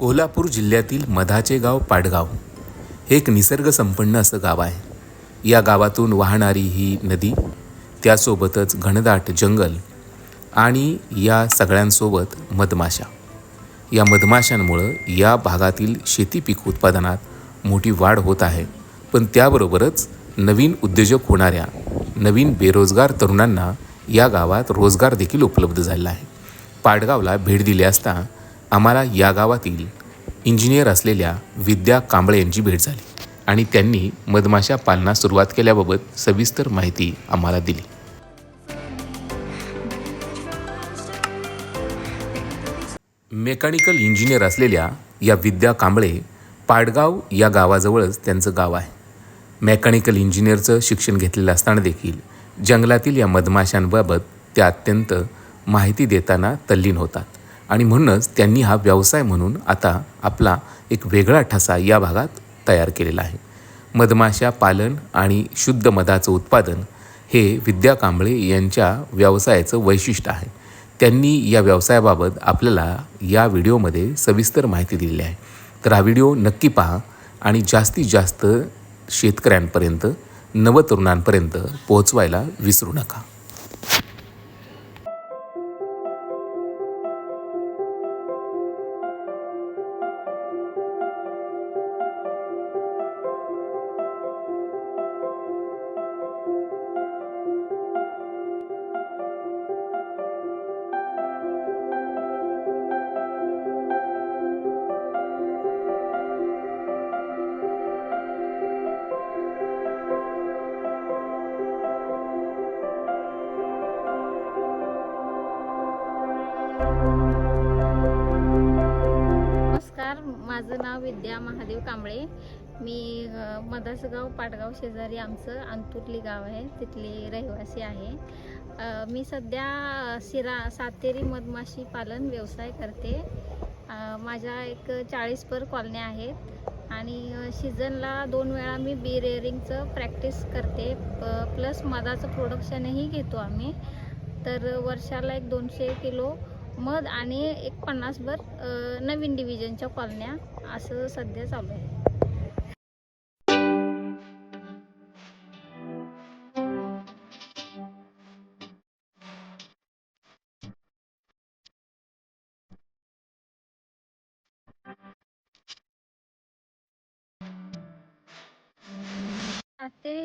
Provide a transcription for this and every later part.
कोल्हापूर जिल्ह्यातील मधाचे गाव पाडगाव हे एक निसर्गसंपन्न असं गाव आहे. या गावातून वाहणारी ही नदी त्यासोबतच घनदाट जंगल आणि या सगळ्यांसोबत मधमाशा. या मधमाशांमुळं या भागातील शेती पीक उत्पादनात मोठी वाढ होत आहे. पण त्याबरोबरच नवीन उद्योजक होणाऱ्या नवीन बेरोजगार तरुणांना या गावात रोजगार देखील उपलब्ध झाला आहे. पाडगावला भेट दिली असता आम्हाला या गावातील इंजिनियर असलेल्या विद्या कांबळे यांची भेट झाली आणि त्यांनी मधमाशा पालनास सुरुवात केल्याबाबत सविस्तर माहिती आम्हाला दिली. मेकॅनिकल इंजिनियर असलेल्या या विद्या कांबळे पाडगाव या गावाजवळच त्यांचं गाव आहे. मेकॅनिकल इंजिनियरचं शिक्षण घेतलेलं असताना देखील जंगलातील या मधमाशांबाबत त्या अत्यंत माहिती देताना तल्लीन होतात. आणि म्हणूनच त्यांनी हा व्यवसाय म्हणून आता आपला एक वेगळा ठसा या भागात तयार केलेला आहे. मधमाशा पालन आणि शुद्ध मधाचं उत्पादन हे विद्या कांबळे यांच्या व्यवसायाचं वैशिष्ट्य आहे. त्यांनी या व्यवसायाबाबत आपल्याला या व्हिडिओमध्ये सविस्तर माहिती दिलेली आहे. तर हा व्हिडिओ नक्की पहा आणि जास्तीत जास्त शेतकऱ्यांपर्यंत नवतरुणांपर्यंत पोहोचवायला विसरू नका. नमस्कार माझं नाव विद्या महादेव कांबळे. मी मदासगाव पाटगाव शेजारी आमचं अंतुर्ली गाव आहे तिथली रहिवासी आहे. मी सध्या शिरा सातेरी मधमाशी पालन व्यवसाय करते. माझ्या एक चाळीस पर कॉलन्या आहेत आणि सीझनला दोन वेळा मी बी रेअरिंगचं प्रॅक्टिस करते. प प्लस मधाचं प्रोडक्शनही घेतो आम्ही. तर वर्षाला एक दोनशे किलो मध आणि एक पन्नासभर अ, नवीन डिव्हिजनच्या कॉलन्या असं सध्या चालू आहे.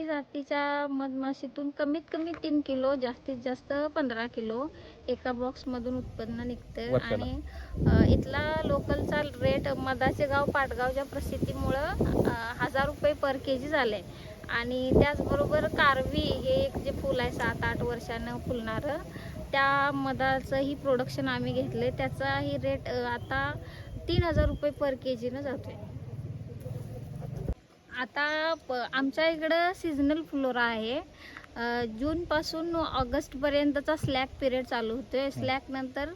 जातीच्या मधमाशीतून कमीत कमी तीन किलो जास्तीत जास्त पंधरा किलो. एका बॉक्समधून उत्पन्न निघतं. आणि इथला लोकलचा रेट मधाचे गाव पाटगावच्या प्रसिद्धीमुळं हजार रुपये पर के जी झाले आणि त्याचबरोबर कारवी हे एक जे फुल आहे सात आठ वर्षानं फुलणारं त्या मधाचंही प्रोडक्शन आम्ही घेतले त्याचाही रेट आता तीन हजार रुपये पर के जीनं जातोय. आता प आमच्या इकडं सिजनल फ्लोरा आहे. जूनपासून ऑगस्टपर्यंतचा स्लॅक पिरियड चालू होतोय. स्लॅक नंतर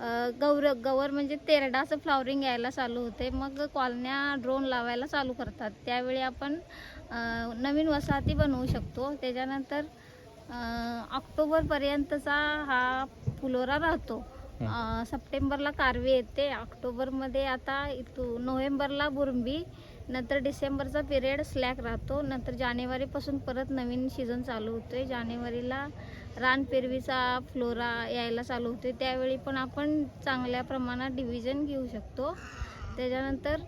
अ, गौर गवर म्हणजे तेरडाचं फ्लॉवरिंग यायला चालू होते. मग कॉलन्या ड्रोन लावायला चालू करतात. त्यावेळी आपण नवीन वसाहती बनवू शकतो. त्याच्यानंतर ऑक्टोबरपर्यंतचा हा फुलोरा राहतो. सप्टेंबरला कारवी येते. ऑक्टोबरमध्ये आता इथू नोव्हेंबरला बुरंबी नंतर डिसेंबरचा पिरियड स्लॅक राहतो. नंतर जानेवारीपासून परत नवीन सीझन चालू होतो आहे जानेवारीला रानपेरवीचा फ्लोरा यायला चालू होतोय. त्यावेळी पण आपण चांगल्या प्रमाणात डिव्हिजन घेऊ शकतो. त्याच्यानंतर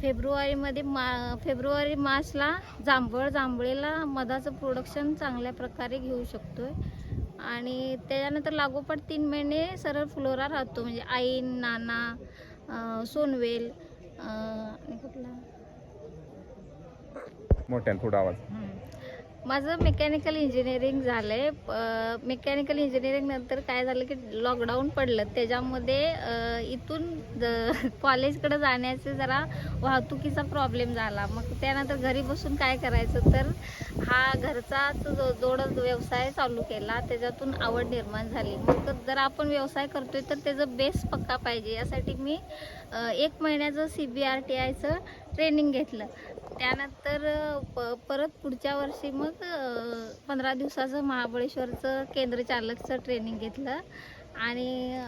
फेब्रुवारीमध्ये मा फेब्रुवारी मार्चला जांभळ जांभळीला मधाचं प्रोडक्शन चांगल्या प्रकारे घेऊ शकतो आहे आणि त्याच्यानंतर लागोपाठ तीन महिने सरळ फ्लोरा राहतो. म्हणजे आईन नाना सोनवेल आणि कुठला? मोठ्यान थोडा आवाज. माझं मेकॅनिकल इंजिनिअरिंग झालं आहे मेकॅनिकल इंजिनिअरिंग नंतर काय झालं की लॉकडाऊन पडलं. त्याच्यामध्ये इथून कॉलेजकडं कॉलेजकडे जाण्याचे जरा वाहतुकीचा प्रॉब्लेम झाला. मग त्यानंतर घरी बसून काय करायचं तर हा घरचाच जो- जोड व्यवसाय चालू केला त्याच्यातून आवड निर्माण झाली. मग जर आपण व्यवसाय करतोय तर त्याचं बेस पक्का पाहिजे. यासाठी मी एक महिन्याचं सी बी आर टी आयचं ट्रेनिंग घेतलं. त्यानंतर प परत पुढच्या वर्षी मग पंधरा दिवसाचं महाबळेश्वरचं केंद्र चालकचं ट्रेनिंग घेतलं. आणि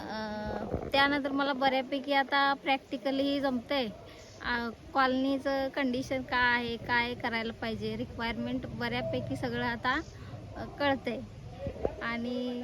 त्यानंतर मला बऱ्यापैकी आता प्रॅक्टिकलीही जमतंय. कॉलनीचं कंडिशन काय आहे काय करायला पाहिजे रिक्वायरमेंट बऱ्यापैकी सगळं आता कळतं कळतंय. आणि